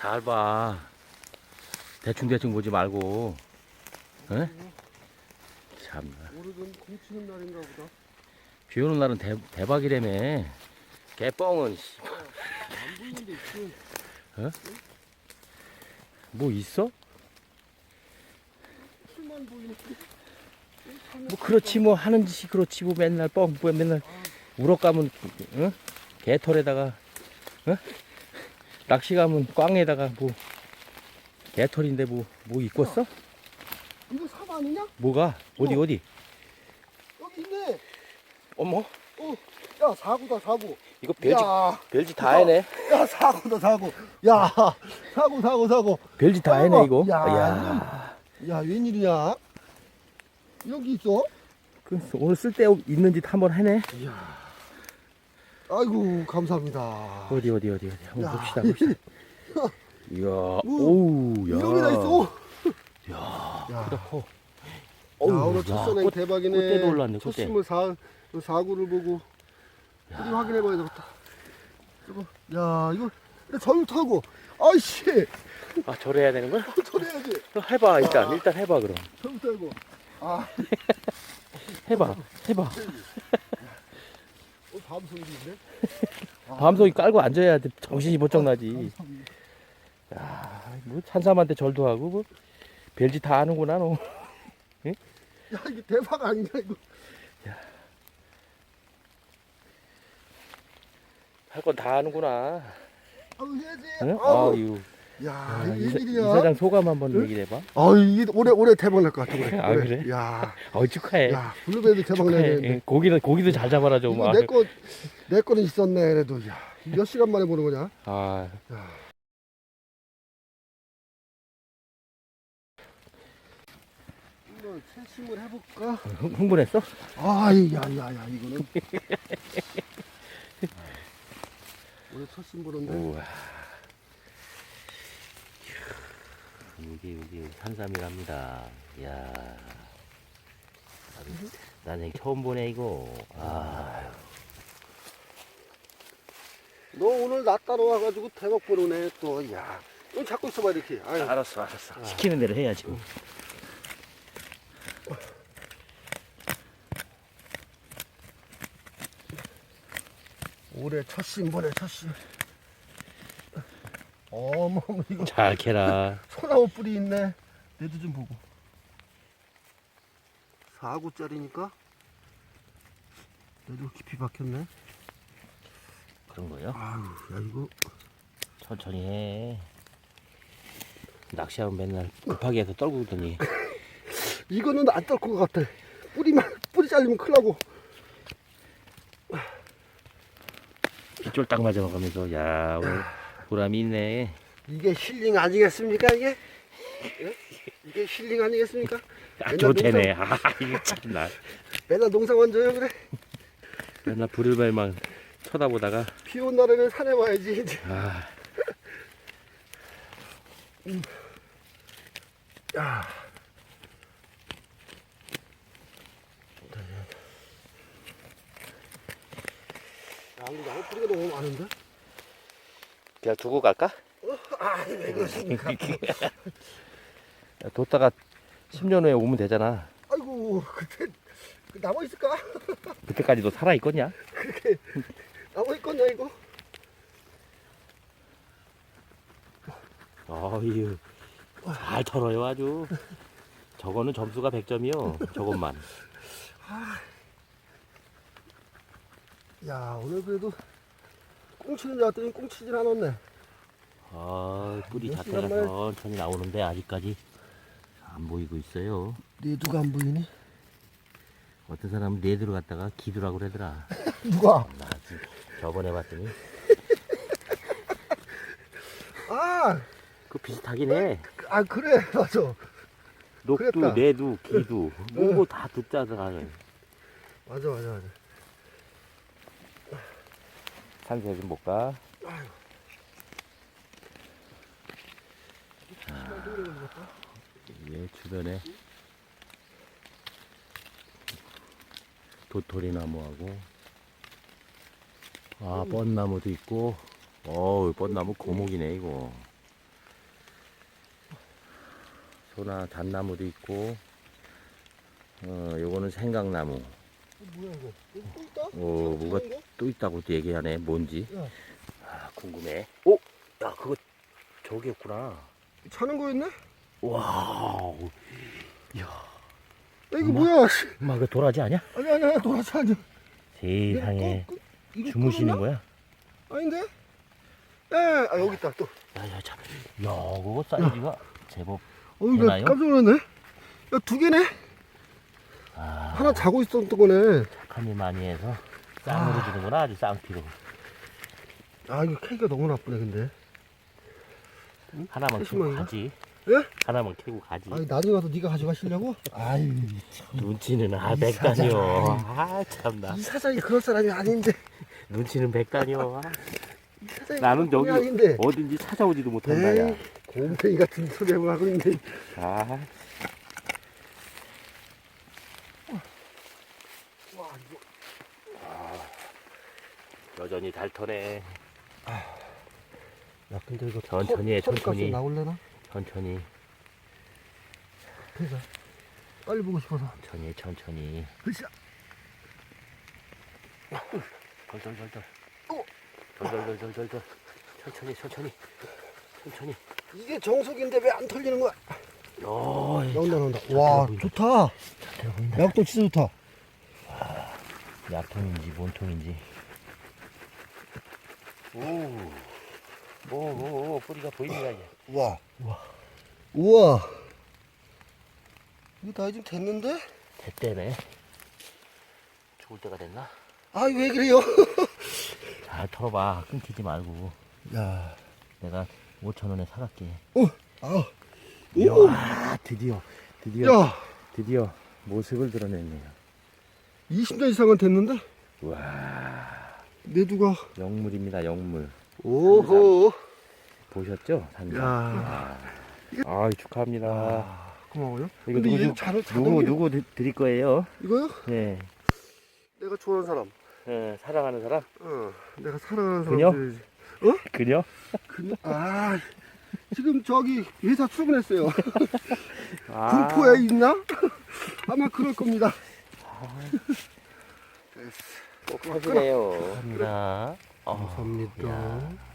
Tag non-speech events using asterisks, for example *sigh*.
잘 봐. 대충대충 보지 말고. 에? 참나. 오늘은 공치는 날인가 보다. 비 오는 날은 대, 대박이라며. 개뻥은, 씨, 안 보이는데 있지. 뭐 있어? 보이는데. 뭐 그렇지 뭐 하는 짓이 그렇지 뭐 맨날 뻥 뭐 맨날 우럭 가면 응? 개털에다가 응? 낚시 가면 꽝에다가 뭐 개털인데 뭐뭐 있겠어? 이거 사과 아니냐? 뭐가 어디 어. 어디? 여기 있네. 어머 어, 야 사고다 사고. 이거 별짓 야, 별짓 다 해네. 야 사고다 사고. 야 사고 사고 사고. 별짓 다 해네 이거. 야, 야, 야 웬일이냐? 여기 있어? 그 오늘 쓸데 있는 짓 한번 해네. 이야. 아이고 감사합니다. 어디 어디 어디 어디 한번 야. 봅시다 봅시다. *laughs* 이야, 오우, 야, 이러기나 있어. 야, 야, 어, 야 어우, 오늘 야, 첫 선행 꽃- 대박이네. 꽃대도 올랐네, 첫 꽃대. 심을 사, 그 사구를 보고 뿌리 확인해봐야 되겠다. 이거, 야 이거 근데 절로 타고 아이씨 아 저래야 되는 거야? *laughs* 저래야지 그럼 해봐 일단 일단 해봐 그럼. 절로 타고 아 *laughs* 해봐 해봐. 어, 밤 소리인데? 밤송이 깔고 앉아야 돼. 정신이 번쩍 나지. 야, 뭐 산삼한테 절도 하고 뭐 별짓 다 하는구나 너. *laughs* 야 이게 대박 아니냐 이거 할 건 다 하는구나. 아우 해야지 응? 아우 아유. 야 야, 이게 이, 사- 이 웬일이야 사장 소감 한번 응? 얘기해 봐. 아 이게 올해 올해 대박 날 것 같아 올해 *laughs* 아, 올해. 그래? 야, *laughs* 어 축하해. 야 블루베리 대박 축하해. 되는데 예, 고기는 고기도 잘 잡아라 좀. 이거 아, 내거 내 거는 있었네 그래도 야 몇 시간 만에 보는 거냐 아, 야. 한번 채심을 해볼까? 흥- 흥분했어? 아 이 야 야 야 이거는 *laughs* 오늘 첫 심부름인데 우와. 이게 여기 산삼이랍니다. 이야. 나는- 처음 보네 이거. 아, 너 오늘 나 따로 와가지고 대박 보러네 또야 너 잡고 있어봐 이렇게 아유. 알았어, 알았어. 시키는 대로 해야지. 뭐. 올해 첫 심부네 첫심 어머 이거. 잘 캐라. 소나무 뿌리 있네. 내도 좀 보고. 4구짜리니까? 내도 깊이 박혔네. 그런 거요? 아유 야 이거. 천천히 해. 낚시하면 맨날 급하게 해서 떨구더니. *laughs* 이거는 안 떨 것 같아. 뿌리만 뿌리 잘리면 큰일 나고. 빗쫄 딱 맞아가면서 야 오늘 보람이 있네. 이게 힐링 아니겠습니까 이게? 예? 이게 힐링 아니겠습니까? 아 맨날 좋대네. 아 이거 참나. 맨날 농사만 져요 그래 맨날 부들발만 쳐다보다가 비 온 날에는 산에 와야지. 아 야. 야, 근데 나무 뿌리가 너무 많은데? 그냥 두고 갈까? 아, 왜 그러십니까? 야, 뒀다가 10년 후에 오면 되잖아. 아이고, 그때 그 남아 있을까? *laughs* 그때까지 너 살아 있겠냐? 그렇게 남아 있겠냐 이거? 어휴 잘 털어요 아주. 저거는 점수가 100점이요. 저것만. 야, 오늘 그래도 꽁치는 줄 알았더니 꽁치질 않았네. 아 뿌리 몇 자체가 만에- 천천히 나오는데 아직까지 안 보이고 있어요. 네 누가 안 보이니? 어떤 사람은 네 들어갔다가 기두라고 그러더라. *laughs* 누가? 나 지금 저번에 봤더니 *laughs* 아, 그 비슷하긴 해. 아 그래 *laughs* 맞아. 녹두, 그랬다. 내두, 기두 뭐뭐 다 듣자더라. 맞아 맞아 맞아. 상세 좀 볼까? 아, 예, 주변에 도토리 나무하고. 아 뻔나무도 있고. 어우 뻔나무 고목이네 이거. 소나 단나무도 있고. 어 요거는 생강나무. 어, 뭐야 이거? 여기 또 있다? 어, 저거 뭐가? 또 있다고 또 얘기하네. 뭔지. 야. 아, 궁금해. 오! 야, 그거 저기였구나. 자는 거였네? 와야 이거 뭐야? 씨. 엄마, 그 도라지 아니야? 아니 아니 아니 돌아서 앉아. 세상에. 어, 그, 이거 주무시는 끌었나? 거야? 아닌데? 예, 아 여기 있다 또. 야, 야, 참. 야, 그거 사이즈가 제법. 어, 이거 되나요? 깜짝 놀랐네. 야, 두 개네? 아, 하나 자고 있었던 거네. 착한 일 많이 해서 쌍으로 주는구나, 아주 쌍피로. 아, 이거 케이크가 너무 나쁘네, 근데. 하나만 캐고 세심하게. 가지. 예? 하나만 캐고 가지. 아니, 나중에 와서 네가 가져가시려고? 아유, 눈치는 아, 이 백단이요. 아, 참나. 이 사장이 그럴 사람이 아닌데. 눈치는 백단이요. *laughs* 아, 이 사장이 나는 사람이 아닌데. 어딘지 찾아오지도 못한다, 야. 에이, 곰탱이 같은 소리 하고 있네. 아, 와, 이거. 여전히 달터네. 야, 근데 이거 천천히 해, 털- 털값이 천천히. 나올래나? 천천히, 그래서 빨리 보고 싶어서. 천천히, 천천히. 으쌰. 덜덜덜덜. 어. 덜덜덜덜덜. 천천히, 천천히. 천천히. 이게 정석인데 왜 안 털리는 거야? 어이, 나온다, 나온다. 와. 좋다. 약도 진짜 좋다. 약통인지 뭔통인지. 오, 오, 오, 오 뿌리가 보이네요, 이제. 우와. 우와. 우와. 이거 나이 좀 됐는데? 됐대네. 죽을 때가 됐나? 아, 왜 그래요? *laughs* 잘 털어봐. 끊기지 말고. 야. 내가 5천원에 사갈게. 어, 아. 오. 이야, 드디어, 드디어, 야, 드디어 모습을 드러냈네요. 20년 이상은 됐는데? 와, 내 누가. 영물입니다, 영물. 오호. 보셨죠? 산장. 야. 아, 축하합니다. 아, 고마워요. 이거 근데 누구, 얘 잘, 잘 누구. 누구 드- 드릴 거예요? 이거요? 네. 내가 좋아하는 사람. 네, 사랑하는 사람? 어, 내가 사랑하는 사람. 그녀? 줘야지. 그녀? 그녀? 아, 지금 저기 회사 출근했어요. *laughs* 아, 군포에 있나? 아마 그럴 겁니다. 꼭 하시네요. 감사합니다. 어, 감사합니다. 야.